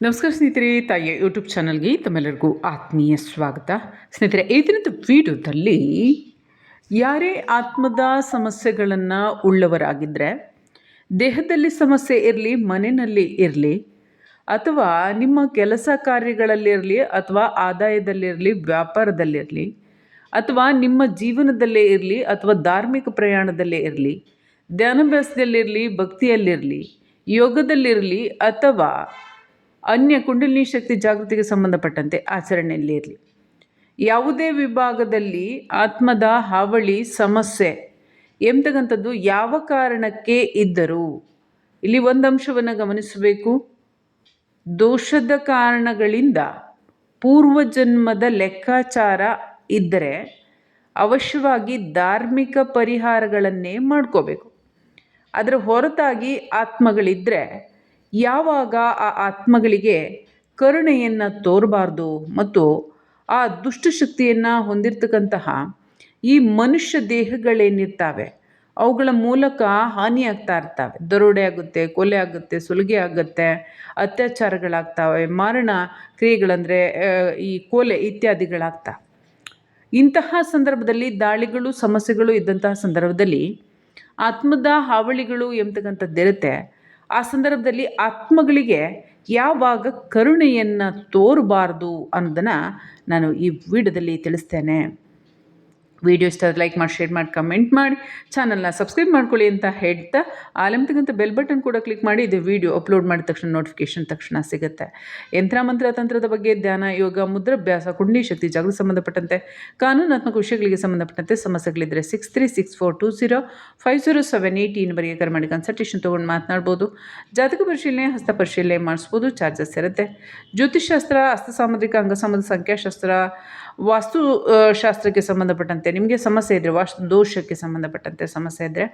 ನಮಸ್ಕಾರ ಸ್ನೇಹಿತರೆ, ತಾಯಿಯ ಯೂಟ್ಯೂಬ್ ಚಾನಲ್ಗೆ ತಮ್ಮೆಲ್ಲರಿಗೂ ಆತ್ಮೀಯ ಸ್ವಾಗತ. ಸ್ನೇಹಿತರೆ, ಈ ದಿನದ ವಿಡಿಯೋದಲ್ಲಿ ಯಾರೇ ಆತ್ಮದ ಸಮಸ್ಯೆಗಳನ್ನು ಉಳ್ಳವರಾಗಿದ್ದರೆ ದೇಹದಲ್ಲಿ ಸಮಸ್ಯೆ ಇರಲಿ, ಮನೆಯಲ್ಲಿ ಇರಲಿ, ಅಥವಾ ನಿಮ್ಮ ಕೆಲಸ ಕಾರ್ಯಗಳಲ್ಲಿರಲಿ ಅಥವಾ ಆದಾಯದಲ್ಲಿರಲಿ ವ್ಯಾಪಾರದಲ್ಲಿರಲಿ ಅಥವಾ ನಿಮ್ಮ ಜೀವನದಲ್ಲೇ ಇರಲಿ, ಅಥವಾ ಧಾರ್ಮಿಕ ಪ್ರಯಾಣದಲ್ಲೇ ಇರಲಿ ಧ್ಯಾನಾಭ್ಯಾಸದಲ್ಲಿರಲಿ ಭಕ್ತಿಯಲ್ಲಿರಲಿ ಯೋಗದಲ್ಲಿರಲಿ ಅಥವಾ ಅನ್ಯ ಕುಂಡಲಿನಿ ಶಕ್ತಿ ಜಾಗೃತಿಗೆ ಸಂಬಂಧಪಟ್ಟಂತೆ ಆಚರಣೆಯಲ್ಲಿ ಇರಲಿ ಯಾವುದೇ ವಿಭಾಗದಲ್ಲಿ ಆತ್ಮದ ಹಾವಳಿ, ಸಮಸ್ಯೆ ಎಂಬತಕ್ಕಂಥದ್ದು ಯಾವ ಕಾರಣಕ್ಕೆ ಇದ್ದರೂ ಇಲ್ಲಿ ಒಂದು ಅಂಶವನ್ನು ಗಮನಿಸಬೇಕು. ದೋಷದ ಕಾರಣಗಳಿಂದ ಪೂರ್ವಜನ್ಮದ ಲೆಕ್ಕಾಚಾರ ಇದ್ದರೆ ಅವಶ್ಯವಾಗಿ ಧಾರ್ಮಿಕ ಪರಿಹಾರಗಳನ್ನೇ ಮಾಡ್ಕೋಬೇಕು. ಅದರ ಹೊರತಾಗಿ ಆತ್ಮಗಳಿದ್ದರೆ ಯಾವಾಗ ಆ ಆತ್ಮಗಳಿಗೆ ಕರುಣೆಯನ್ನು ತೋರಬಾರ್ದು ಮತ್ತು ಆ ದುಷ್ಟಶಕ್ತಿಯನ್ನು ಹೊಂದಿರತಕ್ಕಂತಹ ಈ ಮನುಷ್ಯ ದೇಹಗಳೇನಿರ್ತಾವೆ, ಅವುಗಳ ಮೂಲಕ ಹಾನಿಯಾಗ್ತಾ ಇರ್ತವೆ. ದರೋಡೆ ಆಗುತ್ತೆ, ಕೊಲೆ ಆಗುತ್ತೆ, ಸುಲಿಗೆ ಆಗುತ್ತೆ, ಅತ್ಯಾಚಾರಗಳಾಗ್ತವೆ, ಮಾರಣ ಕ್ರಿಯೆಗಳಂದರೆ ಈ ಕೊಲೆ ಇತ್ಯಾದಿಗಳಾಗ್ತಾ ಇಂತಹ ಸಂದರ್ಭದಲ್ಲಿ ದಾಳಿಗಳು, ಸಮಸ್ಯೆಗಳು ಇದ್ದಂತಹ ಸಂದರ್ಭದಲ್ಲಿ ಆತ್ಮದ ಹಾವಳಿಗಳು ಎಂಬತಕ್ಕಂಥದ್ದಿರುತ್ತೆ. ಆ ಸಂದರ್ಭದಲ್ಲಿ ಆತ್ಮಗಳಿಗೆ ಯಾವಾಗ ಕರುಣೆಯನ್ನು ತೋರಬಾರ್ದು ಅನ್ನೋದನ್ನು ನಾನು ಈ ವಿಡಿಯೋದಲ್ಲಿ ತಿಳಿಸ್ತೇನೆ. ವಿಡಿಯೋ ಇಷ್ಟ ಲೈಕ್ ಮಾಡಿ ಶೇರ್ ಮಾಡಿ ಕಮೆಂಟ್ ಮಾಡಿ ಚಾನಲ್ನ ಸಬ್ಸ್ಕ್ರೈಬ್ ಮಾಡ್ಕೊಳ್ಳಿ ಅಂತ ಹೇಳ್ತಾ ಆಲಂತಿಗಂತ ಬೆಲ್ ಬಟನ್ ಕೂಡ ಕ್ಲಿಕ್ ಮಾಡಿ, ಇದು ವಿಡಿಯೋ ಅಪ್ಲೋಡ್ ಮಾಡಿದ ತಕ್ಷಣ ನೋಟಿಫಿಕೇಶನ್ ತಕ್ಷಣ ಸಿಗುತ್ತೆ. ಯಂತ್ರ ಮಂತ್ರ ತಂತ್ರದ ಬಗ್ಗೆ ಧ್ಯಾನ, ಯೋಗ ಮುದ್ರಾಭ್ಯಾಸ ಕುಂಡಿ ಶಕ್ತಿ, ಜಾಗೃತಿ ಸಂಬಂಧಪಟ್ಟಂತೆ ಕಾನೂನಾತ್ಮಕ ವಿಷಯಗಳಿಗೆ ಸಂಬಂಧಪಟ್ಟಂತೆ ಸಮಸ್ಯೆಗಳಿದ್ದರೆ six three six four two zero five zero seven eight ಈ ನಂಬರಿಗೆ ಕರೆ ಮಾಡಿ ಕನ್ಸಲ್ಟೇಷನ್ ತೊಗೊಂಡು ಮಾತನಾಡ್ಬೋದು. ಜಾತಕ ಪರಿಶೀಲನೆ, ಹಸ್ತ ಪರಿಶೀಲನೆ ಮಾಡಿಸ್ಬೋದು ಚಾರ್ಜಸ್ ಇರುತ್ತೆ. ಜ್ಯೋತಿಷಾಸ್ತ್ರ ಹಸ್ತ ಸಾಮುದ್ರಿಕ ಅಂಗಸಂಬಂಧ ಸಂಖ್ಯಾಶಾಸ್ತ್ರ ವಾಸ್ತು ಶಾಸ್ತ್ರಕ್ಕೆ ಸಂಬಂಧಪಟ್ಟಂತೆ, ನಿಮಗೆ ಸಮಸ್ಯೆ ಇದ್ದರೆ ವಾಸ್ತು ದೋಷಕ್ಕೆ ಸಂಬಂಧಪಟ್ಟಂತೆ ಸಮಸ್ಯೆ ಇದ್ದರೆ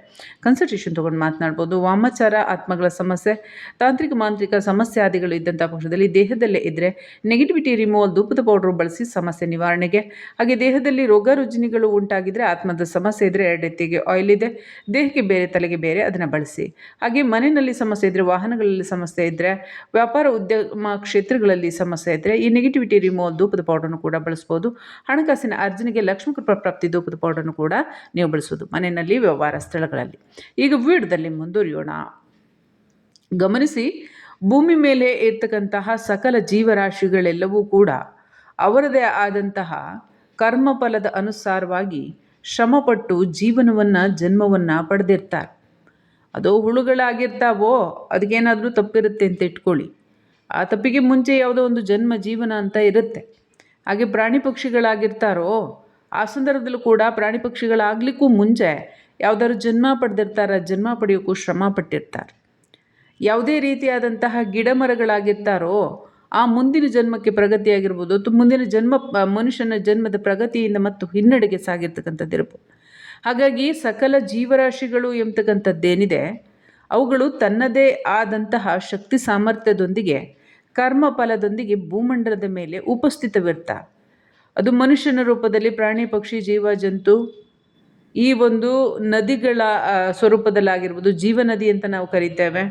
ಕನ್ಸಲ್ಟೇಷನ್ ತೊಗೊಂಡು ಮಾತನಾಡ್ಬೋದು. ವಾಮಾಚಾರ, ಆತ್ಮಗಳ ಸಮಸ್ಯೆ, ತಾಂತ್ರಿಕ, ಮಾಂತ್ರಿಕ ಸಮಸ್ಯೆ ಆದಿಗಳು ಇದ್ದಂಥ ಪಕ್ಷದಲ್ಲಿ ದೇಹದಲ್ಲೇ ಇದ್ದರೆ ನೆಗೆಟಿವಿಟಿ ರಿಮೂವಲ್ ಧೂಪದ ಪೌಡ್ರು ಬಳಸಿ ಸಮಸ್ಯೆ ನಿವಾರಣೆಗೆ. ಹಾಗೆ ದೇಹದಲ್ಲಿ ರೋಗ ರುಜಿನಿಗಳು ಉಂಟಾಗಿದ್ದರೆ ಆತ್ಮದ ಸಮಸ್ಯೆ ಇದ್ದರೆ ಎರಡೆತ್ತಿಗೆ ಆಯಿಲ್ ಇದೆ. ದೇಹಕ್ಕೆ ಬೇರೆ, ತಲೆಗೆ ಬೇರೆ ಅದನ್ನು ಬಳಸಿ. ಹಾಗೆ ಮನೆಯಲ್ಲಿ ಸಮಸ್ಯೆ ಇದ್ದರೆ ವಾಹನಗಳಲ್ಲಿ ಸಮಸ್ಯೆ ಇದ್ದರೆ ವ್ಯಾಪಾರ ಉದ್ಯಮ ಕ್ಷೇತ್ರಗಳಲ್ಲಿ ಸಮಸ್ಯೆ ಇದ್ದರೆ ಈ ನೆಗೆಟಿವಿಟಿ ರಿಮೂವಲ್ ಧೂಪದ ಪೌಡರ್ನು ಕೂಡ ಬಳಸ್ಬೋದು. ಹಣಕಾಸಿನ ಅರ್ಜುನಿಗೆ ಲಕ್ಷ್ಮೀಕೃಪ ಪ್ರಾಪ್ತಿ ಧೂಪದ ಪೌಡರ್ನು ಕೂಡ ನೀವು ಬಳಸೋದು ಮನೆಯಲ್ಲಿ, ವ್ಯವಹಾರ ಸ್ಥಳಗಳಲ್ಲಿ. ಈಗ ವಿಡಿಯೋದಲ್ಲಿ ಮುಂದುವರಿಯೋಣ. ಗಮನಿಸಿ, ಭೂಮಿ ಮೇಲೆ ಇರ್ತಕ್ಕಂತಹ ಸಕಲ ಜೀವರಾಶಿಗಳೆಲ್ಲವೂ ಕೂಡ ಅವರದೇ ಆದಂತಹ ಕರ್ಮಫಲದ ಅನುಸಾರವಾಗಿ ಶ್ರಮಪಟ್ಟು ಜೀವನವನ್ನು, ಜನ್ಮವನ್ನು ಪಡೆದಿರ್ತಾರೆ. ಅದು ಹುಳುಗಳಾಗಿರ್ತಾವೋ, ಅದಕ್ಕೇನಾದರೂ ತಪ್ಪಿರುತ್ತೆ ಅಂತ ಇಟ್ಕೊಳ್ಳಿ. ಆ ತಪ್ಪಿಗೆ ಮುಂಚೆ ಯಾವುದೋ ಒಂದು ಜನ್ಮ ಜೀವನ ಅಂತ ಇರುತ್ತೆ. ಹಾಗೆ ಪ್ರಾಣಿ ಪಕ್ಷಿಗಳಾಗಿರ್ತಾರೋ, ಆ ಸಂದರ್ಭದಲ್ಲೂ ಕೂಡ ಪ್ರಾಣಿ ಪಕ್ಷಿಗಳಾಗಲಿಕ್ಕೂ ಮುಂಚೆ ಯಾವುದಾದ್ರು ಜನ್ಮ ಪಡೆದಿರ್ತಾರೆ, ಜನ್ಮ ಪಡೆಯೋಕ್ಕೂ ಶ್ರಮ ಪಟ್ಟಿರ್ತಾರೆ. ಯಾವುದೇ ರೀತಿಯಾದಂತಹ ಗಿಡ ಮರಗಳಾಗಿರ್ತಾರೋ ಆ ಮುಂದಿನ ಜನ್ಮಕ್ಕೆ ಪ್ರಗತಿಯಾಗಿರ್ಬೋದು ಮುಂದಿನ ಜನ್ಮ ಮನುಷ್ಯನ ಜನ್ಮದ ಪ್ರಗತಿಯಿಂದ ಮತ್ತು ಹಿನ್ನಡೆಗೆ ಸಾಗಿರ್ತಕ್ಕಂಥದ್ದು ಹಾಗಾಗಿ ಸಕಲ ಜೀವರಾಶಿಗಳು ಎಂಬತಕ್ಕಂಥದ್ದೇನಿದೆ, ಅವುಗಳು ತನ್ನದೇ ಆದಂತಹ ಶಕ್ತಿ ಸಾಮರ್ಥ್ಯದೊಂದಿಗೆ ಕರ್ಮ ಫಲದೊಂದಿಗೆ ಭೂಮಂಡಲದ ಮೇಲೆ ಉಪಸ್ಥಿತವಿರ್ತ. ಅದು ಮನುಷ್ಯನ ರೂಪದಲ್ಲಿ ಪ್ರಾಣಿ, ಪಕ್ಷಿ, ಜೀವ, ಜಂತು, ಈ ಒಂದು ನದಿಗಳ ಸ್ವರೂಪದಲ್ಲಾಗಿರ್ಬೋದು, ಜೀವ ನದಿ ಅಂತ ನಾವು ಕರಿತೇವೆ.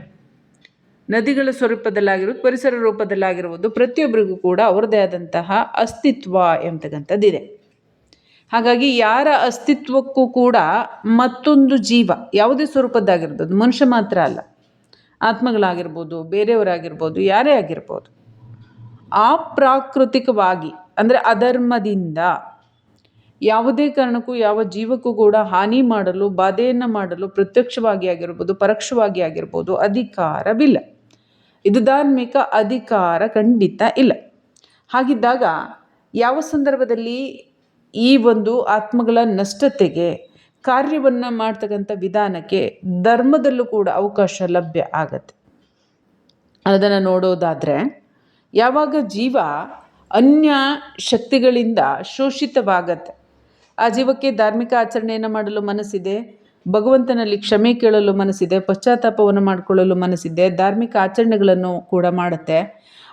ನದಿಗಳ ಸ್ವರೂಪದಲ್ಲಾಗಿರ್ಬೋದು, ಪರಿಸರ ರೂಪದಲ್ಲಾಗಿರ್ಬೋದು, ಪ್ರತಿಯೊಬ್ಬರಿಗೂ ಕೂಡ ಅವರದೇ ಆದಂತಹ ಅಸ್ತಿತ್ವ ಎಂಬತಕ್ಕಂಥದ್ದಿದೆ. ಹಾಗಾಗಿ ಯಾರ ಅಸ್ತಿತ್ವಕ್ಕೂ ಕೂಡ ಮತ್ತೊಂದು ಜೀವ, ಯಾವುದೇ ಸ್ವರೂಪದ್ದಾಗಿರ್ಬೋದು ಮನುಷ್ಯ ಮಾತ್ರ ಅಲ್ಲ. ಆತ್ಮಗಳಾಗಿರ್ಬೋದು, ಬೇರೆಯವರಾಗಿರ್ಬೋದು, ಯಾರೇ ಆಗಿರ್ಬೋದು ಅಪ್ರಾಕೃತಿಕವಾಗಿ ಅಂದರೆ ಅಧರ್ಮದಿಂದ ಯಾವುದೇ ಕಾರಣಕ್ಕೂ, ಯಾವ ಜೀವಕ್ಕೂ ಕೂಡ ಹಾನಿ ಮಾಡಲು, ಬಾಧೆಯನ್ನು ಮಾಡಲು ಪ್ರತ್ಯಕ್ಷವಾಗಿ ಆಗಿರ್ಬೋದು, ಪರೋಕ್ಷವಾಗಿ ಆಗಿರ್ಬೋದು ಅಧಿಕಾರವಿಲ್ಲ. ಇದು ಧಾರ್ಮಿಕ ಅಧಿಕಾರ ಖಂಡಿತ ಇಲ್ಲ. ಹಾಗಿದ್ದಾಗ ಯಾವ ಸಂದರ್ಭದಲ್ಲಿ ಈ ಒಂದು ಆತ್ಮಗಳ ನಷ್ಟತೆಗೆ ಕಾರ್ಯವನ್ನು ಮಾಡ್ತಕ್ಕಂಥ ವಿಧಾನಕ್ಕೆ ಧರ್ಮದಲ್ಲೂ ಕೂಡ ಅವಕಾಶ ಲಭ್ಯ ಆಗತ್ತೆ. ಅದನ್ನು ನೋಡೋದಾದರೆ, ಯಾವಾಗ ಜೀವ ಅನ್ಯ ಶಕ್ತಿಗಳಿಂದ ಶೋಷಿತವಾಗತ್ತೆ. ಆ ಜೀವಕ್ಕೆ ಧಾರ್ಮಿಕ ಆಚರಣೆಯನ್ನು ಮಾಡಲು ಮನಸ್ಸಿದೆ, ಭಗವಂತನಲ್ಲಿ ಕ್ಷಮೆ ಕೇಳಲು ಮನಸ್ಸಿದೆ, ಪಶ್ಚಾತ್ತಾಪವನ್ನು ಮಾಡಿಕೊಳ್ಳಲು ಮನಸ್ಸಿದೆ, ಧಾರ್ಮಿಕ ಆಚರಣೆಗಳನ್ನು ಕೂಡ ಮಾಡುತ್ತೆ.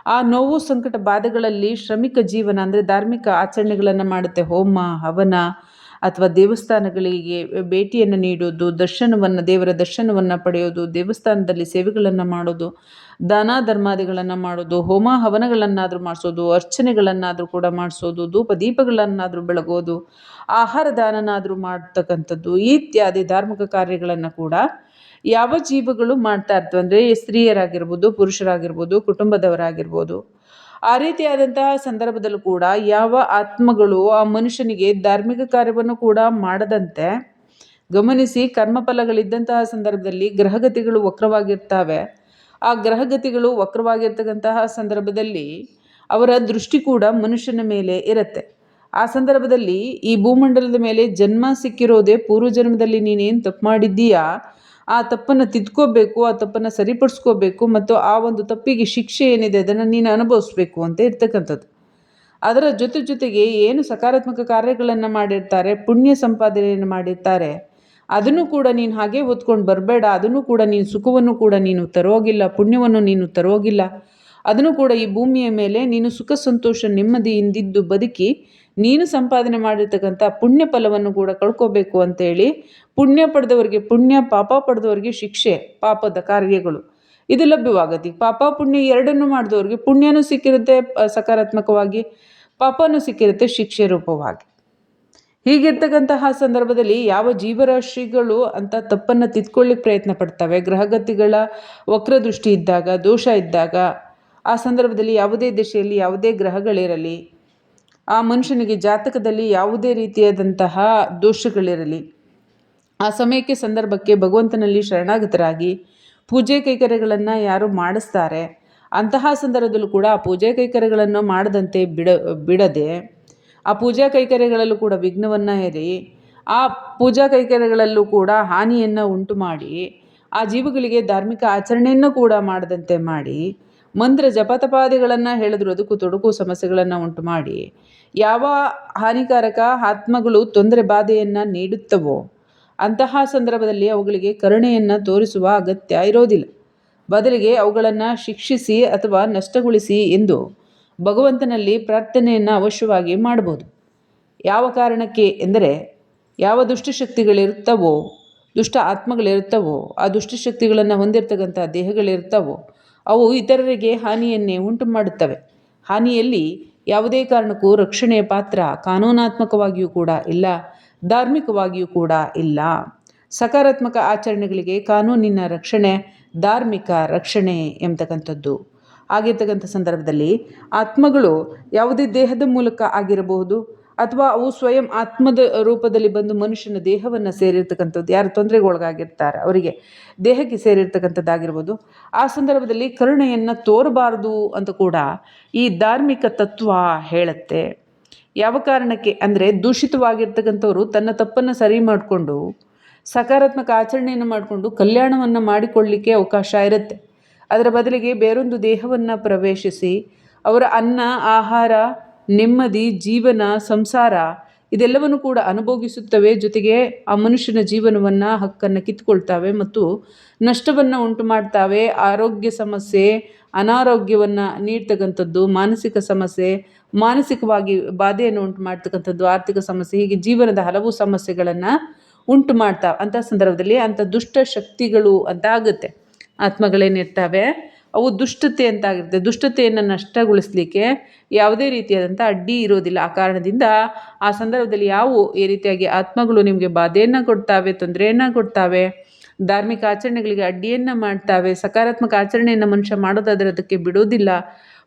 ಆ ನೋವು, ಸಂಕಟ, ಬಾಧೆಗಳಲ್ಲಿ ಶ್ರಮಿಕ ಜೀವನ ಅಂದರೆ ಧಾರ್ಮಿಕ ಆಚರಣೆಗಳನ್ನು ಮಾಡುತ್ತೆ. ಹೋಮ, ಹವನ ಅಥವಾ ದೇವಸ್ಥಾನಗಳಿಗೆ ಭೇಟಿಯನ್ನು ನೀಡೋದು ದರ್ಶನವನ್ನು, ದೇವರ ದರ್ಶನವನ್ನು ಪಡೆಯೋದು, ದೇವಸ್ಥಾನದಲ್ಲಿ ಸೇವೆಗಳನ್ನು ಮಾಡೋದು, ದಾನ ಧರ್ಮಾದಿಗಳನ್ನು ಮಾಡೋದು, ಹೋಮ ಹವನಗಳನ್ನಾದರೂ ಮಾಡಿಸೋದು, ಅರ್ಚನೆಗಳನ್ನಾದರೂ ಕೂಡ ಮಾಡಿಸೋದು ಧೂಪ ದೀಪಗಳನ್ನಾದರೂ ಬೆಳಗೋದು, ಆಹಾರ ದಾನನಾದರೂ ಮಾಡ್ತಕ್ಕಂಥದ್ದು ಇತ್ಯಾದಿ ಧಾರ್ಮಿಕ ಕಾರ್ಯಗಳನ್ನು ಕೂಡ ಯಾವ ಜೀವಗಳು ಮಾಡ್ತಾ ಇರ್ತವೆ ಅಂದರೆ ಸ್ತ್ರೀಯರಾಗಿರ್ಬೋದು, ಪುರುಷರಾಗಿರ್ಬೋದು, ಕುಟುಂಬದವರಾಗಿರ್ಬೋದು. ಆ ರೀತಿಯಾದಂತಹ ಸಂದರ್ಭದಲ್ಲೂ ಕೂಡ ಯಾವ ಆತ್ಮಗಳು ಆ ಮನುಷ್ಯನಿಗೆ ಧಾರ್ಮಿಕ ಕಾರ್ಯವನ್ನು ಕೂಡ ಮಾಡದಂತೆ ಗಮನಿಸಿ ಕರ್ಮಫಲಗಳಿದ್ದಂತಹ ಸಂದರ್ಭದಲ್ಲಿ ಗ್ರಹಗತಿಗಳು ವಕ್ರವಾಗಿರ್ತವೆ. ಆ ಗ್ರಹಗತಿಗಳು ವಕ್ರವಾಗಿರ್ತಕ್ಕಂತಹ ಸಂದರ್ಭದಲ್ಲಿ ಅವರ ದೃಷ್ಟಿ ಕೂಡ ಮನುಷ್ಯನ ಮೇಲೆ ಇರುತ್ತೆ. ಆ ಸಂದರ್ಭದಲ್ಲಿ ಈ ಭೂಮಂಡಲದ ಮೇಲೆ ಜನ್ಮ ಸಿಕ್ಕಿರೋದೇ ಪೂರ್ವ ಜನ್ಮದಲ್ಲಿ ನೀನೇನು ತಪ್ಪು ಮಾಡಿದ್ದೀಯಾ? ಆ ತಪ್ಪನ್ನು ತಿದ್ಕೋಬೇಕು, ಆ ತಪ್ಪನ್ನು ಸರಿಪಡಿಸ್ಕೋಬೇಕು ಮತ್ತು ಆ ಒಂದು ತಪ್ಪಿಗೆ ಶಿಕ್ಷೆ ಏನಿದೆ ಅದನ್ನು ನೀನು ಅನುಭವಿಸ್ಬೇಕು ಅಂತ ಇರ್ತಕ್ಕಂಥದ್ದು. ಅದರ ಜೊತೆ ಜೊತೆಗೆ ಏನು ಸಕಾರಾತ್ಮಕ ಕಾರ್ಯಗಳನ್ನು ಮಾಡಿರ್ತಾರೆ, ಪುಣ್ಯ ಸಂಪಾದನೆಯನ್ನು ಮಾಡಿರ್ತಾರೆ, ಅದನ್ನು ಕೂಡ ನೀನು ಹಾಗೆ ಹೊತ್ಕೊಂಡು ಬರಬೇಡ, ಅದನ್ನು ಕೂಡ ನೀನು ಸುಖವನ್ನು ಕೂಡ ನೀನು ತರೋಗಿಲ್ಲ, ಪುಣ್ಯವನ್ನು ನೀನು ತರೋಗಿಲ್ಲ, ಅದನ್ನು ಕೂಡ ಈ ಭೂಮಿಯ ಮೇಲೆ ನೀನು ಸುಖ, ಸಂತೋಷ ನೆಮ್ಮದಿಯಿಂದಿದ್ದು ಬದುಕಿ ನೀನು ಸಂಪಾದನೆ ಮಾಡಿರ್ತಕ್ಕಂಥ ಪುಣ್ಯ ಫಲವನ್ನು ಕೂಡ ಕಳ್ಕೋಬೇಕು ಅಂತೇಳಿ ಪುಣ್ಯ ಪಡೆದವರಿಗೆ ಪುಣ್ಯ, ಪಾಪ ಪಡೆದವರಿಗೆ ಶಿಕ್ಷೆ, ಪಾಪದ ಕಾರ್ಯಗಳು. ಇದು ಲಭ್ಯವಾಗತ್ತೆ ಪಾಪ, ಪುಣ್ಯ ಎರಡನ್ನು ಮಾಡಿದವ್ರಿಗೆ ಪುಣ್ಯನೂ ಸಿಕ್ಕಿರುತ್ತೆ ಸಕಾರಾತ್ಮಕವಾಗಿ. ಪಾಪನೂ ಸಿಕ್ಕಿರುತ್ತೆ ಶಿಕ್ಷೆ ರೂಪವಾಗಿ. ಹೀಗಿರ್ತಕ್ಕಂತಹ ಸಂದರ್ಭದಲ್ಲಿ ಯಾವ ಜೀವರಾಶಿಗಳು ಅಂತ ತಪ್ಪನ್ನು ತಿದ್ಕೊಳ್ಳಿಕ್ಕೆ ಪ್ರಯತ್ನ ಪಡ್ತವೆ. ಗ್ರಹಗತಿಗಳ ವಕ್ರದೃಷ್ಟಿ ಇದ್ದಾಗ, ದೋಷ ಇದ್ದಾಗ, ಆ ಸಂದರ್ಭದಲ್ಲಿ ಯಾವುದೇ ದಿಶೆಯಲ್ಲಿ ಯಾವುದೇ ಗ್ರಹಗಳಿರಲಿ ಆ ಮನುಷ್ಯನಿಗೆ ಜಾತಕದಲ್ಲಿ ಯಾವುದೇ ರೀತಿಯಾದಂತಹ ದೋಷಗಳಿರಲಿ, ಆ ಸಮಯಕ್ಕೆ ಸಂದರ್ಭಕ್ಕೆ ಭಗವಂತನಲ್ಲಿ ಶರಣಾಗತರಾಗಿ ಪೂಜೆ ಕೈಕರ್ಯಗಳನ್ನು ಯಾರು ಮಾಡಿಸ್ತಾರೆ, ಅಂತಹ ಸಂದರ್ಭದಲ್ಲೂ ಕೂಡ ಆ ಪೂಜೆ ಕೈಕರ್ಯಗಳನ್ನು ಮಾಡದಂತೆ ಬಿಡ, ಬಿಡದೆ ಆ ಪೂಜಾ ಕೈಕರ್ಯಗಳಲ್ಲೂ ಕೂಡ ವಿಘ್ನವನ್ನು ಹೇರಿ ಆ ಪೂಜಾ ಕೈಕರ್ಯಗಳಲ್ಲೂ ಕೂಡ ಹಾನಿಯನ್ನು ಉಂಟು ಮಾಡಿ ಆ ಜೀವಗಳಿಗೆ ಧಾರ್ಮಿಕ ಆಚರಣೆಯನ್ನು ಕೂಡ ಮಾಡದಂತೆ ಮಾಡಿ ಮಂತ್ರ ಜಪತಪಾದಿಗಳನ್ನು ಹೇಳಿದ್ರು ಅದಕ್ಕೂ ತೊಡಕು ಸಮಸ್ಯೆಗಳನ್ನು ಉಂಟು ಮಾಡಿ. ಯಾವ ಹಾನಿಕಾರಕ ಆತ್ಮಗಳು ತೊಂದರೆ ಬಾಧೆಯನ್ನು ನೀಡುತ್ತವೋ ಅಂತಹ ಸಂದರ್ಭದಲ್ಲಿ ಅವುಗಳಿಗೆ ಕರುಣೆಯನ್ನು ತೋರಿಸುವ ಅಗತ್ಯ ಇರೋದಿಲ್ಲ. ಬದಲಿಗೆ ಅವುಗಳನ್ನು ಶಿಕ್ಷಿಸಿ ಅಥವಾ ನಷ್ಟಗೊಳಿಸಿ ಎಂದು ಭಗವಂತನಲ್ಲಿ ಪ್ರಾರ್ಥನೆಯನ್ನು ಅವಶ್ಯವಾಗಿ ಮಾಡ್ಬೋದು ಯಾವ ಕಾರಣಕ್ಕೆ ಎಂದರೆ ಯಾವ ದುಷ್ಟಶಕ್ತಿಗಳಿರುತ್ತವೋ, ದುಷ್ಟ ಆತ್ಮಗಳಿರುತ್ತವೋ, ಆ ದುಷ್ಟಶಕ್ತಿಗಳನ್ನು ಹೊಂದಿರತಕ್ಕಂಥ ದೇಹಗಳಿರ್ತವೋ ಅವು ಇತರರಿಗೆ ಹಾನಿಯನ್ನೇ ಉಂಟು ಮಾಡುತ್ತವೆ ಹಾನಿಯಲ್ಲಿ ಯಾವುದೇ ಕಾರಣಕ್ಕೂ ರಕ್ಷಣೆಯ ಪಾತ್ರ ಕಾನೂನಾತ್ಮಕವಾಗಿಯೂ ಕೂಡ ಇಲ್ಲ, ಧಾರ್ಮಿಕವಾಗಿಯೂ ಕೂಡ ಇಲ್ಲ. ಸಕಾರಾತ್ಮಕ ಆಚರಣೆಗಳಿಗೆ ಕಾನೂನಿನ ರಕ್ಷಣೆ, ಧಾರ್ಮಿಕ ರಕ್ಷಣೆ ಎಂಬತಕ್ಕಂಥದ್ದು. ಆಗಿರ್ತಕ್ಕಂಥ ಸಂದರ್ಭದಲ್ಲಿ ಆತ್ಮಗಳು ಯಾವುದೇ ದೇಹದ ಮೂಲಕ ಆಗಿರಬಹುದು ಅಥವಾ ಅವು ಸ್ವಯಂ ಆತ್ಮದ ರೂಪದಲ್ಲಿ ಬಂದು ಮನುಷ್ಯನ ದೇಹವನ್ನು ಸೇರಿರ್ತಕ್ಕಂಥದ್ದು, ಯಾರು ತೊಂದರೆಗೊಳಗಾಗಿರ್ತಾರೆ, ಅವರಿಗೆ ದೇಹಕ್ಕೆ ಸೇರಿರ್ತಕ್ಕಂಥದ್ದಾಗಿರ್ಬೋದು, ಆ ಸಂದರ್ಭದಲ್ಲಿ ಕರುಣೆಯನ್ನು ತೋರಬಾರದು ಅಂತ ಕೂಡ ಈ ಧಾರ್ಮಿಕ ತತ್ವ ಹೇಳುತ್ತೆ. ಯಾವ ಕಾರಣಕ್ಕೆ ಅಂದರೆ ದೂಷಿತವಾಗಿರ್ತಕ್ಕಂಥವರು ತನ್ನ ತಪ್ಪನ್ನು ಸರಿ ಮಾಡಿಕೊಂಡು, ಸಕಾರಾತ್ಮಕ ಆಚರಣೆಯನ್ನು ಮಾಡಿಕೊಂಡು ಕಲ್ಯಾಣವನ್ನು ಮಾಡಿಕೊಳ್ಳಲಿಕ್ಕೆ ಅವಕಾಶ ಇರುತ್ತೆ. ಅದರ ಬದಲಿಗೆ ಬೇರೊಂದು ದೇಹವನ್ನು ಪ್ರವೇಶಿಸಿ ಅವರ ಅನ್ನ, ಆಹಾರ ನೆಮ್ಮದಿ, ಜೀವನ, ಸಂಸಾರ ಇದೆಲ್ಲವನ್ನು ಕೂಡ ಅನುಭೋಗಿಸುತ್ತವೆ. ಜೊತೆಗೆ ಆ ಮನುಷ್ಯನ ಜೀವನವನ್ನು, ಹಕ್ಕನ್ನು ಕಿತ್ಕೊಳ್ತಾವೆ ಮತ್ತು ನಷ್ಟವನ್ನು ಉಂಟು ಮಾಡ್ತಾವೆ ಆರೋಗ್ಯ ಸಮಸ್ಯೆ, ಅನಾರೋಗ್ಯವನ್ನು ನೀಡ್ತಕ್ಕಂಥದ್ದು, ಮಾನಸಿಕ ಸಮಸ್ಯೆ, ಮಾನಸಿಕವಾಗಿ ಬಾಧೆಯನ್ನು ಉಂಟು ಮಾಡ್ತಕ್ಕಂಥದ್ದು ಆರ್ಥಿಕ ಸಮಸ್ಯೆ, ಹೀಗೆ ಜೀವನದ ಹಲವು ಸಮಸ್ಯೆಗಳನ್ನು ಉಂಟು ಮಾಡ್ತಾವೆ ಅಂಥ ಸಂದರ್ಭದಲ್ಲಿ ಅಂಥ ದುಷ್ಟ ಶಕ್ತಿಗಳು ಅಂತ ಆಗುತ್ತೆ ಆತ್ಮಗಳೇನಿರ್ತವೆ? ಅವು ದುಷ್ಟತೆ ಅಂತ ಆಗಿರುತ್ತೆ ದುಷ್ಟತೆಯನ್ನು ನಷ್ಟಗೊಳಿಸಲಿಕ್ಕೆ ಯಾವುದೇ ರೀತಿಯಾದಂಥ ಅಡ್ಡಿ ಇರೋದಿಲ್ಲ. ಆ ಕಾರಣದಿಂದ ಆ ಸಂದರ್ಭದಲ್ಲಿ ಯಾವು ಈ ರೀತಿಯಾಗಿ ಆತ್ಮಗಳು ನಿಮಗೆ ಬಾಧೆಯನ್ನು ಕೊಡ್ತಾವೆ, ತೊಂದರೆಯನ್ನು ಕೊಡ್ತಾವೆ, ಧಾರ್ಮಿಕ ಆಚರಣೆಗಳಿಗೆ ಅಡ್ಡಿಯನ್ನು ಮಾಡ್ತಾವೆ, ಸಕಾರಾತ್ಮಕ ಆಚರಣೆಯನ್ನು ಮನುಷ್ಯ ಮಾಡೋದಾದರೆ ಅದಕ್ಕೆ ಬಿಡೋದಿಲ್ಲ.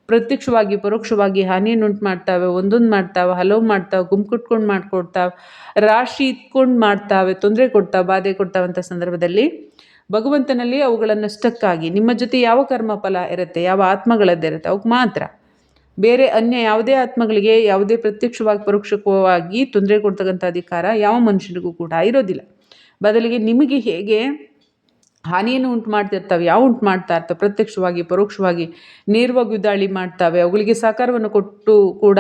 ಪ್ರತ್ಯಕ್ಷವಾಗಿ, ಪರೋಕ್ಷವಾಗಿ ಹಾನಿಯನ್ನು ಉಂಟು ಮಾಡ್ತಾವೆ ಒಂದೊಂದು ಮಾಡ್ತಾವೆ, ಹಲವು ಮಾಡ್ತಾವೆ ಗುಂಪು ಕಟ್ಕೊಂಡು ಮಾಡ್ಕೊಡ್ತಾವೆ, ರಾಶಿ ಇಟ್ಕೊಂಡು ಮಾಡ್ತಾವೆ, ತೊಂದರೆ ಕೊಡ್ತಾವೆ, ಬಾಧೆ ಕೊಡ್ತಾವಂಥ ಸಂದರ್ಭದಲ್ಲಿ ಭಗವಂತನಲ್ಲಿ ಅವುಗಳನ್ನು ಸ್ಟಕ್ಕಾಗಿ ನಿಮ್ಮ ಜೊತೆ ಯಾವ ಕರ್ಮಫಲ ಇರುತ್ತೆ, ಯಾವ ಆತ್ಮಗಳದ್ದಿರುತ್ತೆ ಅವಕ್ಕೆ ಮಾತ್ರ. ಬೇರೆ ಅನ್ಯ ಯಾವುದೇ ಆತ್ಮಗಳಿಗೆ ಯಾವುದೇ ಪ್ರತ್ಯಕ್ಷವಾಗಿ, ಪರೋಕ್ಷವಾಗಿ ತೊಂದರೆ ಕೊಡ್ತಕ್ಕಂಥ ಅಧಿಕಾರ ಯಾವ ಮನುಷ್ಯನಿಗೂ ಕೂಡ ಇರೋದಿಲ್ಲ. ಬದಲಿಗೆ ನಿಮಗೆ ಹೇಗೆ ಹಾನಿಯನ್ನು ಉಂಟು ಮಾಡ್ತಿರ್ತಾವೆ, ಯಾವ ಉಂಟು ಮಾಡ್ತಾ ಇರ್ತವೆ, ಪ್ರತ್ಯಕ್ಷವಾಗಿ, ಪರೋಕ್ಷವಾಗಿ, ನೇರವಾಗಿ ದಾಳಿ ಮಾಡ್ತಾವೆ, ಅವುಗಳಿಗೆ ಸಹಕಾರವನ್ನು ಕೊಟ್ಟು ಕೂಡ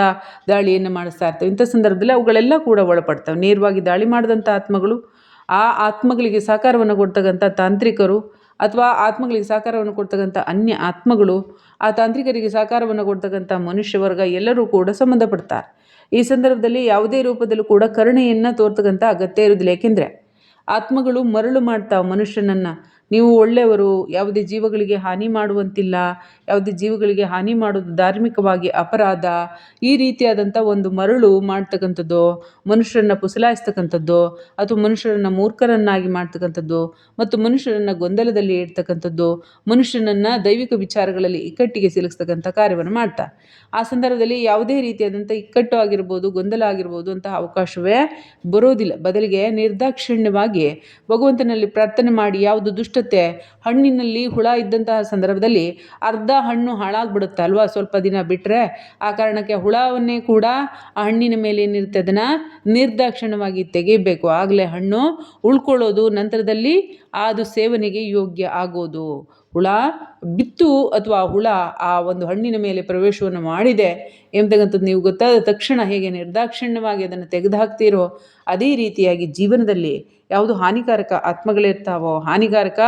ದಾಳಿಯನ್ನು ಮಾಡಿಸ್ತಾ ಇರ್ತವೆ. ಇಂಥ ಸಂದರ್ಭದಲ್ಲಿ ಅವುಗಳೆಲ್ಲ ಕೂಡ ಒಳಪಡ್ತವೆ. ನೇರವಾಗಿ ದಾಳಿ ಮಾಡಿದಂಥ ಆತ್ಮಗಳು ಆ ಆತ್ಮಗಳಿಗೆ ಸಹಕಾರವನ್ನು ಕೊಡ್ತಕ್ಕಂಥ ತಾಂತ್ರಿಕರು ಅಥವಾ ಆತ್ಮಗಳಿಗೆ ಸಹಕಾರವನ್ನು ಕೊಡ್ತಕ್ಕಂಥ ಅನ್ಯ ಆತ್ಮಗಳು, ಆ ತಾಂತ್ರಿಕರಿಗೆ ಸಹಕಾರವನ್ನು ಕೊಡ್ತಕ್ಕಂಥ ಮನುಷ್ಯ ವರ್ಗ ಎಲ್ಲರೂ ಕೂಡ ಸಂಬಂಧಪಡ್ತಾರೆ. ಈ ಸಂದರ್ಭದಲ್ಲಿ ಯಾವುದೇ ರೂಪದಲ್ಲೂ ಕೂಡ ಕರುಣೆಯನ್ನು ತೋರ್ತಕ್ಕಂಥ ಅಗತ್ಯ ಇರುವುದಿಲ್ಲ. ಏಕೆಂದರೆ ಆತ್ಮಗಳು ಮರಳು ಮಾಡ್ತಾವೆ ಮನುಷ್ಯನನ್ನು. ನೀವು ಒಳ್ಳೆಯವರು, ಯಾವುದೇ ಜೀವಗಳಿಗೆ ಹಾನಿ ಮಾಡುವಂತಿಲ್ಲ ಯಾವುದೇ ಜೀವಗಳಿಗೆ ಹಾನಿ ಮಾಡೋದು ಧಾರ್ಮಿಕವಾಗಿ ಅಪರಾಧ, ಈ ರೀತಿಯಾದಂಥ ಒಂದು ಮರಳು ಮಾಡ್ತಕ್ಕಂಥದ್ದು, ಮನುಷ್ಯರನ್ನ ಪುಸಲಾಯಿಸ್ತಕ್ಕಂಥದ್ದು, ಅಥವಾ ಮನುಷ್ಯರನ್ನು ಮೂರ್ಖರನ್ನಾಗಿ ಮಾಡ್ತಕ್ಕಂಥದ್ದು, ಮತ್ತು ಮನುಷ್ಯರನ್ನು ಗೊಂದಲದಲ್ಲಿ ಇಡ್ತಕ್ಕಂಥದ್ದು, ಮನುಷ್ಯನನ್ನು ದೈವಿಕ ವಿಚಾರಗಳಲ್ಲಿ ಇಕ್ಕಟ್ಟಿಗೆ ಸಿಲುಕಿಸ್ತಕ್ಕಂಥ ಕಾರ್ಯವನ್ನು ಮಾಡ್ತಾ. ಆ ಸಂದರ್ಭದಲ್ಲಿ ಯಾವುದೇ ರೀತಿಯಾದಂಥ ಇಕ್ಕಟ್ಟು ಆಗಿರ್ಬೋದು, ಗೊಂದಲ ಆಗಿರ್ಬೋದು ಅಂತಹ ಅವಕಾಶವೇ ಬರೋದಿಲ್ಲ. ಬದಲಿಗೆ ನಿರ್ದಾಕ್ಷಿಣ್ಯವಾಗಿ ಭಗವಂತನಲ್ಲಿ ಪ್ರಾರ್ಥನೆ ಮಾಡಿ, ಯಾವುದು ದುಷ್ಟತೆ, ಹಣ್ಣಿನಲ್ಲಿ ಹುಳ ಇದ್ದಂತಹ ಸಂದರ್ಭದಲ್ಲಿ ಅರ್ಧ ಹಣ್ಣು ಹಾಳಾಗ್ಬಿಡುತ್ತೆ ಅಲ್ವಾ ಸ್ವಲ್ಪ ದಿನ ಬಿಟ್ಟರೆ ಆ ಕಾರಣಕ್ಕೆ ಹುಳವನ್ನೇ ಕೂಡ ಆ ಹಣ್ಣಿನ ಮೇಲೆ ಏನಿರುತ್ತೆ ಅದನ್ನು ನಿರ್ದಾಕ್ಷಿಣ್ಯವಾಗಿ ತೆಗಿಬೇಕು. ಆಗಲೇ ಹಣ್ಣು ಉಳ್ಕೊಳ್ಳೋದು ನಂತರದಲ್ಲಿ ಅದು ಸೇವನೆಗೆ ಯೋಗ್ಯ ಆಗೋದು. ಹುಳ ಬಿತ್ತು ಅಥವಾ ಹುಳ ಆ ಒಂದು ಹಣ್ಣಿನ ಮೇಲೆ ಪ್ರವೇಶವನ್ನು ಮಾಡಿದೆ ಎಂಬತಕ್ಕಂಥದ್ದು ನೀವು ಗೊತ್ತಾದ ತಕ್ಷಣ ಹೇಗೆ ನಿರ್ದಾಕ್ಷಿಣ್ಯವಾಗಿ ಅದನ್ನು ತೆಗೆದುಹಾಕ್ತೀರೋ ಅದೇ ರೀತಿಯಾಗಿ ಜೀವನದಲ್ಲಿ ಯಾವುದು ಹಾನಿಕಾರಕ ಆತ್ಮಗಳಿರ್ತಾವೋ, ಹಾನಿಕಾರಕ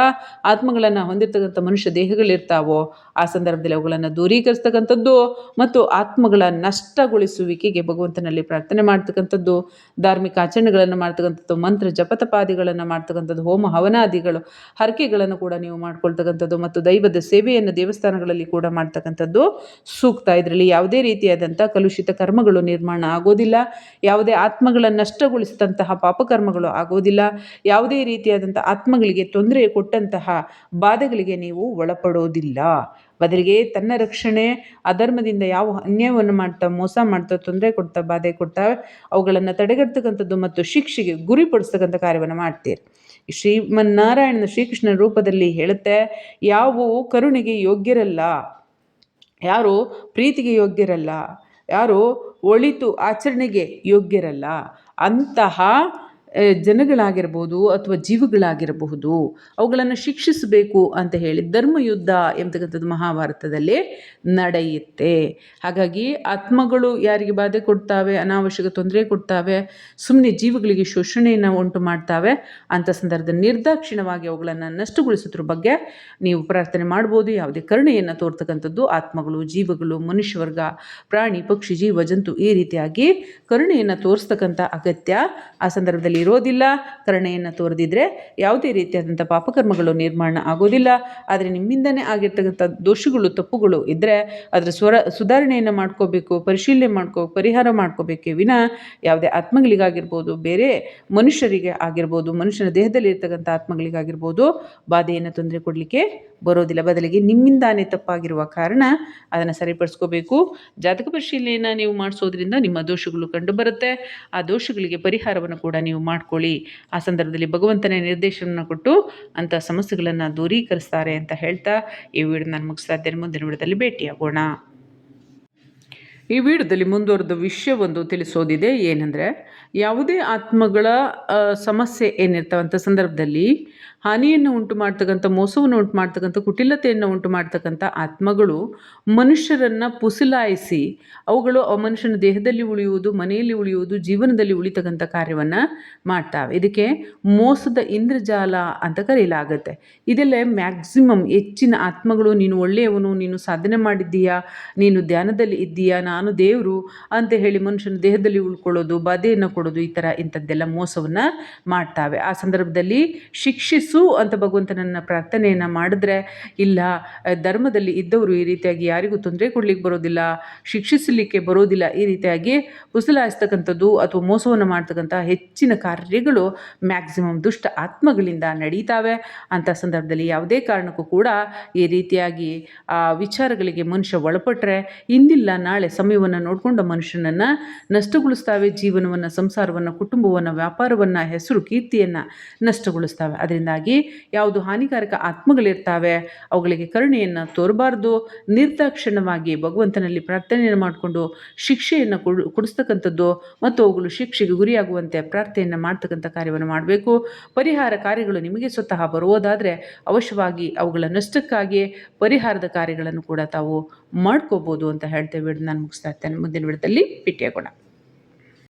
ಆತ್ಮಗಳನ್ನು ಹೊಂದಿರ್ತಕ್ಕಂಥ ಮನುಷ್ಯ ದೇಹಗಳಿರ್ತಾವೋ, ಆ ಸಂದರ್ಭದಲ್ಲಿ ಅವುಗಳನ್ನು ದೂರೀಕರಿಸ್ತಕ್ಕಂಥದ್ದು ಮತ್ತು ಆತ್ಮಗಳ ನಷ್ಟಗೊಳಿಸುವಿಕೆಗೆ ಭಗವಂತನಲ್ಲಿ ಪ್ರಾರ್ಥನೆ ಮಾಡ್ತಕ್ಕಂಥದ್ದು, ಧಾರ್ಮಿಕ ಆಚರಣೆಗಳನ್ನು ಮಾಡ್ತಕ್ಕಂಥದ್ದು, ಮಂತ್ರ ಜಪತಪಾದಿಗಳನ್ನು ಮಾಡ್ತಕ್ಕಂಥದ್ದು, ಹೋಮ ಹವನಾದಿಗಳು, ಹರಕೆಗಳನ್ನು ಕೂಡ ನೀವು ಮಾಡ್ಕೊಳ್ತಕ್ಕಂಥದ್ದು ಮತ್ತು ದೈವದ ಸೇವೆಯನ್ನು ದೇವಸ್ಥಾನಗಳಲ್ಲಿ ಕೂಡ ಮಾಡ್ತಕ್ಕಂಥದ್ದು ಸೂಕ್ತ. ಇದರಲ್ಲಿ ಯಾವುದೇ ರೀತಿಯಾದಂಥ ಕಲುಷಿತ ಕರ್ಮಗಳು ನಿರ್ಮಾಣ ಆಗೋದಿಲ್ಲ. ಯಾವುದೇ ಆತ್ಮಗಳನ್ನು ನಷ್ಟಗೊಳಿಸಿದಂತಹ ಪಾಪಕರ್ಮಗಳು ಆಗೋದಿಲ್ಲ. ಯಾವುದೇ ರೀತಿಯಾದಂಥ ಆತ್ಮಗಳಿಗೆ ತೊಂದರೆ ಕೊಟ್ಟಂತಹ ಬಾಧೆಗಳಿಗೆ ನೀವು ಒಳಪಡೋದಿಲ್ಲ. ಬದಲಿಗೆ ತನ್ನ ರಕ್ಷಣೆ, ಅಧರ್ಮದಿಂದ ಯಾವ ಅನ್ಯಾಯವನ್ನು ಮಾಡ್ತಾ, ಮೋಸ ಮಾಡ್ತಾ, ತೊಂದರೆ ಕೊಡ್ತಾ, ಬಾಧೆ ಕೊಡ್ತಾ, ಅವುಗಳನ್ನು ತಡೆಗಟ್ಟತಕ್ಕಂಥದ್ದು ಮತ್ತು ಶಿಕ್ಷೆಗೆ ಗುರಿಪಡಿಸ್ತಕ್ಕಂಥ ಕಾರ್ಯವನ್ನು ಮಾಡ್ತೀರಿ. ಶ್ರೀಮನ್ನಾರಾಯಣನ ಶ್ರೀಕೃಷ್ಣ ರೂಪದಲ್ಲಿ ಹೇಳುತ್ತೆ ಯಾವುವು ಕರುಣೆಗೆ ಯೋಗ್ಯರಲ್ಲ, ಯಾರು ಪ್ರೀತಿಗೆ ಯೋಗ್ಯರಲ್ಲ, ಯಾರು ಒಳಿತು ಆಚರಣೆಗೆ ಯೋಗ್ಯರಲ್ಲ, ಅಂತಹ ಜನಗಳಾಗಿರ್ಬೋದು ಅಥವಾ ಜೀವಗಳಾಗಿರಬಹುದು, ಅವುಗಳನ್ನು ಶಿಕ್ಷಿಸಬೇಕು ಅಂತ ಹೇಳಿ ಧರ್ಮಯುದ್ಧ ಎಂಬತಕ್ಕಂಥದ್ದು ಮಹಾಭಾರತದಲ್ಲಿ ನಡೆಯುತ್ತೆ. ಹಾಗಾಗಿ ಆತ್ಮಗಳು ಯಾರಿಗೆ ಬಾಧೆ ಕೊಡ್ತಾವೆ, ಅನಾವಶ್ಯಕ ತೊಂದರೆ ಕೊಡ್ತಾವೆ ಸುಮ್ಮನೆ ಜೀವಗಳಿಗೆ ಶೋಷಣೆಯನ್ನು ಉಂಟು ಮಾಡ್ತಾವೆ, ಅಂಥ ಸಂದರ್ಭದಲ್ಲಿ ನಿರ್ದಾಕ್ಷಿಣವಾಗಿ ಅವುಗಳನ್ನು ನಷ್ಟಗೊಳಿಸೋದ್ರ ಬಗ್ಗೆ ನೀವು ಪ್ರಾರ್ಥನೆ ಮಾಡ್ಬೋದು. ಯಾವುದೇ ಕರುಣೆಯನ್ನು ತೋರ್ತಕ್ಕಂಥದ್ದು ಆತ್ಮಗಳು, ಜೀವಗಳು, ಮನುಷ್ಯವರ್ಗ, ಪ್ರಾಣಿ, ಪಕ್ಷಿ, ಜೀವ, ಜಂತು ಈ ರೀತಿಯಾಗಿ ಕರುಣೆಯನ್ನು ತೋರಿಸ್ತಕ್ಕಂಥ ಅಗತ್ಯ ಆ ಸಂದರ್ಭದಲ್ಲಿ ಇರೋದಿಲ್ಲ ಕರುಣೆಯನ್ನು ತೋರದಿದ್ದರೆ ಯಾವುದೇ ರೀತಿಯಾದಂಥ ಪಾಪಕರ್ಮಗಳು ನಿರ್ಮಾಣ ಆಗೋದಿಲ್ಲ ಆದರೆ ನಿಮ್ಮಿಂದನೇ ಆಗಿರ್ತಕ್ಕಂಥ ದೋಷಗಳು, ತಪ್ಪುಗಳು ಇದ್ದರೆ ಅದರ ಸ್ವರ, ಸುಧಾರಣೆಯನ್ನು ಮಾಡ್ಕೋಬೇಕು, ಪರಿಶೀಲನೆ ಮಾಡ್ಕೋ, ಪರಿಹಾರ ಮಾಡ್ಕೋಬೇಕೇ ವಿನ ಯಾವುದೇ ಆತ್ಮಗಳಿಗಾಗಿರ್ಬೋದು, ಬೇರೆ ಮನುಷ್ಯರಿಗೆ ಆಗಿರ್ಬೋದು, ಮನುಷ್ಯನ ದೇಹದಲ್ಲಿ ಇರ್ತಕ್ಕಂಥ ಆತ್ಮಗಳಿಗಾಗಿರ್ಬೋದು, ಬಾಧೆಯನ್ನು ತೊಂದರೆ ಕೊಡಲಿಕ್ಕೆ ಬರೋದಿಲ್ಲ. ಬದಲಿಗೆ ನಿಮ್ಮಿಂದಾನೇ ತಪ್ಪಾಗಿರುವ ಕಾರಣ ಅದನ್ನು ಸರಿಪಡಿಸ್ಕೋಬೇಕು. ಜಾತಕ ಪರಿಶೀಲನೆಯನ್ನು ನೀವು ಮಾಡಿಸೋದ್ರಿಂದ ನಿಮ್ಮ ದೋಷಗಳು ಕಂಡು ಬರುತ್ತೆ ಆ ದೋಷಗಳಿಗೆ ಪರಿಹಾರವನ್ನು ಕೂಡ ನೀವು ಮಾಡ್ಕೊಳ್ಳಿ. ಆ ಸಂದರ್ಭದಲ್ಲಿ ಭಗವಂತನೇ ನಿರ್ದೇಶನವನ್ನು ಕೊಟ್ಟು ಅಂಥ ಸಮಸ್ಯೆಗಳನ್ನು ದೂರೀಕರಿಸ್ತಾರೆ ಅಂತ ಹೇಳ್ತಾ ಈ ವಿಡಿಯೋ ನಾನು ಮುಗಿಸ್ತಾ ಮುಂದಿನ ವಿಡಿಯೋದಲ್ಲಿ ಭೇಟಿಯಾಗೋಣ. ಈ ವಿಡಿಯೋದಲ್ಲಿ ಮುಂದುವರೆದ ವಿಷಯವೊಂದು ತಿಳಿಸೋದಿದೆ. ಏನಂದರೆ, ಯಾವುದೇ ಆತ್ಮಗಳ ಸಮಸ್ಯೆ ಏನಿರ್ತಾವಂಥ ಸಂದರ್ಭದಲ್ಲಿ ಹಾನಿಯನ್ನು ಉಂಟು ಮಾಡ್ತಕ್ಕಂಥ ಮೋಸವನ್ನು ಉಂಟು ಮಾಡ್ತಕ್ಕಂಥ ಕುಟಿಲತೆಯನ್ನು ಉಂಟು ಮಾಡ್ತಕ್ಕಂಥ ಆತ್ಮಗಳು ಮನುಷ್ಯರನ್ನು ಪುಸಲಾಯಿಸಿ, ಅವುಗಳು ಆ ಮನುಷ್ಯನ ದೇಹದಲ್ಲಿ ಉಳಿಯುವುದು, ಮನೆಯಲ್ಲಿ ಉಳಿಯುವುದು, ಜೀವನದಲ್ಲಿ ಉಳಿತಕ್ಕಂಥ ಕಾರ್ಯವನ್ನು ಮಾಡ್ತಾವೆ. ಇದಕ್ಕೆ ಮೋಸದ ಇಂದ್ರಜಾಲ ಅಂತ ಕರೆಯಲಾಗುತ್ತೆ. ಇದೆಲ್ಲ ಮ್ಯಾಕ್ಸಿಮಮ್ ಹೆಚ್ಚಿನ ಆತ್ಮಗಳು, ನೀನು ಒಳ್ಳೆಯವನು, ನೀನು ಸಾಧನೆ ಮಾಡಿದ್ದೀಯಾ, ನೀನು ಧ್ಯಾನದಲ್ಲಿ ಇದ್ದೀಯಾ, ನಾನು ದೇವರು ಅಂತ ಹೇಳಿ ಮನುಷ್ಯನ ದೇಹದಲ್ಲಿ ಉಳ್ಕೊಳ್ಳೋದು, ಬಾಧೆಯನ್ನು ಕೊಡೋದು ಈ ಥರ ಇಂಥದ್ದೆಲ್ಲ ಮೋಸವನ್ನು ಮಾಡ್ತಾವೆ. ಆ ಸಂದರ್ಭದಲ್ಲಿ ಶಿಕ್ಷಿಸಿ ಶಿಕ್ಷಿಸು ಅಂತ ಭಗವಂತನನ್ನು ಪ್ರಾರ್ಥನೆಯನ್ನು ಮಾಡಿದ್ರೆ ಇಲ್ಲ ಧರ್ಮದಲ್ಲಿ ಇದ್ದವರು ಈ ರೀತಿಯಾಗಿ ಯಾರಿಗೂ ತೊಂದರೆ ಕೊಡ್ಲಿಕ್ಕೆ ಬರೋದಿಲ್ಲ, ಶಿಕ್ಷಿಸಲಿಕ್ಕೆ ಬರೋದಿಲ್ಲ ಈ ರೀತಿಯಾಗಿ ಉಸಲಾಯಿಸ್ತಕ್ಕಂಥದ್ದು ಅಥವಾ ಮೋಸವನ್ನು ಮಾಡ್ತಕ್ಕಂಥ ಹೆಚ್ಚಿನ ಕಾರ್ಯಗಳು ಮ್ಯಾಕ್ಸಿಮಮ್ ದುಷ್ಟ ಆತ್ಮಗಳಿಂದ ನಡೀತಾವೆ. ಅಂಥ ಸಂದರ್ಭದಲ್ಲಿ ಯಾವುದೇ ಕಾರಣಕ್ಕೂ ಕೂಡ ಈ ರೀತಿಯಾಗಿ, ಆ, ವಿಚಾರಗಳಿಗೆ ಮನುಷ್ಯ ಒಳಪಟ್ಟರೆ ಇಂದಿಲ್ಲ, ನಾಳೆ ಸಮಯವನ್ನು ನೋಡಿಕೊಂಡು ಮನುಷ್ಯನನ್ನು ನಷ್ಟಗೊಳಿಸ್ತಾವೆ. ಜೀವನವನ್ನು, ಸಂಸಾರವನ್ನು, ಕುಟುಂಬವನ್ನು, ವ್ಯಾಪಾರವನ್ನು, ಹೆಸರು, ಕೀರ್ತಿಯನ್ನು ನಷ್ಟಗೊಳಿಸ್ತಾವೆ. ಅದರಿಂದ ಯಾವುದು ಹಾನಿಕಾರಕ ಆತ್ಮಗಳಿರ್ತಾವೆ, ಅವುಗಳಿಗೆ ಕರುಣೆಯನ್ನು ತೋರಬಾರ್ದು. ನಿರ್ದಾಕ್ಷಿಣ್ಯವಾಗಿ ಭಗವಂತನಲ್ಲಿ ಪ್ರಾರ್ಥನೆಯನ್ನು ಮಾಡಿಕೊಂಡು ಶಿಕ್ಷೆಯನ್ನು ಕೊಡು, ಕೊಡಿಸ್ತಕ್ಕಂಥದ್ದು ಮತ್ತು ಅವುಗಳು ಶಿಕ್ಷೆಗೆ ಗುರಿಯಾಗುವಂತೆ ಪ್ರಾರ್ಥನೆಯನ್ನು ಮಾಡ್ತಕ್ಕಂಥ ಕಾರ್ಯವನ್ನು ಮಾಡಬೇಕು. ಪರಿಹಾರ ಕಾರ್ಯಗಳು ನಿಮಗೆ ಸ್ವತಃ ಬರುವುದಾದರೆ ಅವಶ್ಯವಾಗಿ ಅವುಗಳ ನಷ್ಟಕ್ಕಾಗಿ ಪರಿಹಾರದ ಕಾರ್ಯಗಳನ್ನು ಕೂಡ ತಾವು ಮಾಡ್ಕೋಬೋದು ಅಂತ ಹೇಳ್ತೇವೆ ನಾನು ಮುಗಿಸ್ತಾ ಇರ್ತೇನೆ. ಮುಂದಿನ ವಿಡದಲ್ಲಿ ಭೇಟಿಯಾಗೋಣ.